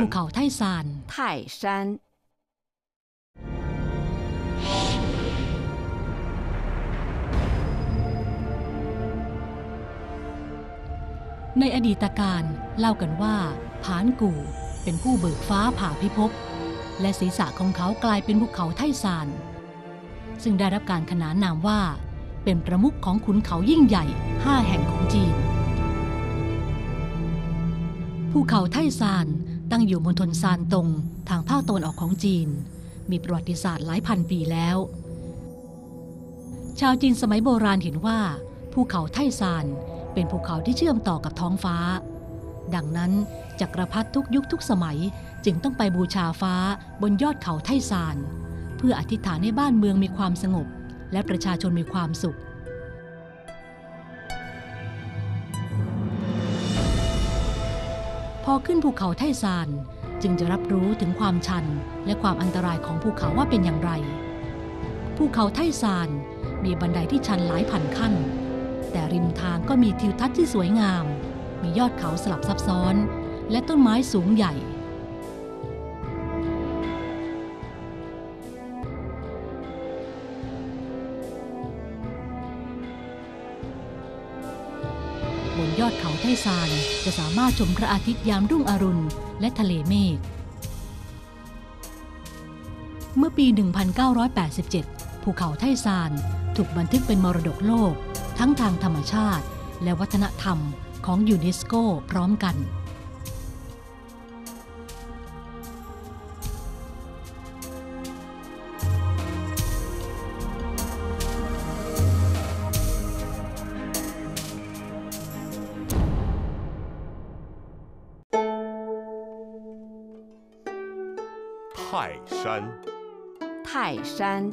ภูเขาไทซาน泰山，ในอดีตการเล่ากันว่า ผานกู่เป็นผู้เบิกฟ้าผ่าพิภพและศีรษะของเขากลายเป็นภูเขาไทซาน ซึ่งได้รับการขนานนามว่า เป็นประมุขของขุนเขายิ่งใหญ่ 5 แห่งของจีน ภูเขาไทซานตั้งอยู่มณฑลซานตงทางภาคตะวันออกของจีน มีประวัติศาสตร์หลายพันปีแล้ว ชาวจีนสมัยโบราณเห็นว่า ภูเขาไทซานเป็นภูเขาที่เชื่อมต่อกับท้องฟ้า ดังนั้นจักรพรรดิทุกยุคทุกสมัยจึงต้องไปบูชาฟ้าบนยอดเขาไทซาน เพื่ออธิษฐานให้บ้านเมืองมีความสงบ และประชาชนมีความสุข พอขึ้นภูเขาไทซานจึงจะรับรู้ถึงความชันและความอันตรายของภูเขาว่าเป็นอย่างไร ภูเขาไทซานมีบันไดที่ชันหลายพันขั้น แต่ริมทางก็มีทิวทัศน์ที่สวยงาม มียอดเขาสลับซับซ้อน และต้นไม้สูงใหญ่ ยอดเขาไทซาน จะสามารถชมพระอาทิตย์ยามรุ่งอรุณ และทะเลเมฆ เมื่อปี 1987 ภูเขาไทซานถูกบันทึกเป็นมรดกโลก ทั้งทางธรรมชาติ และวัฒนธรรมของยูเนสโกพร้อมกัน 泰山，泰山，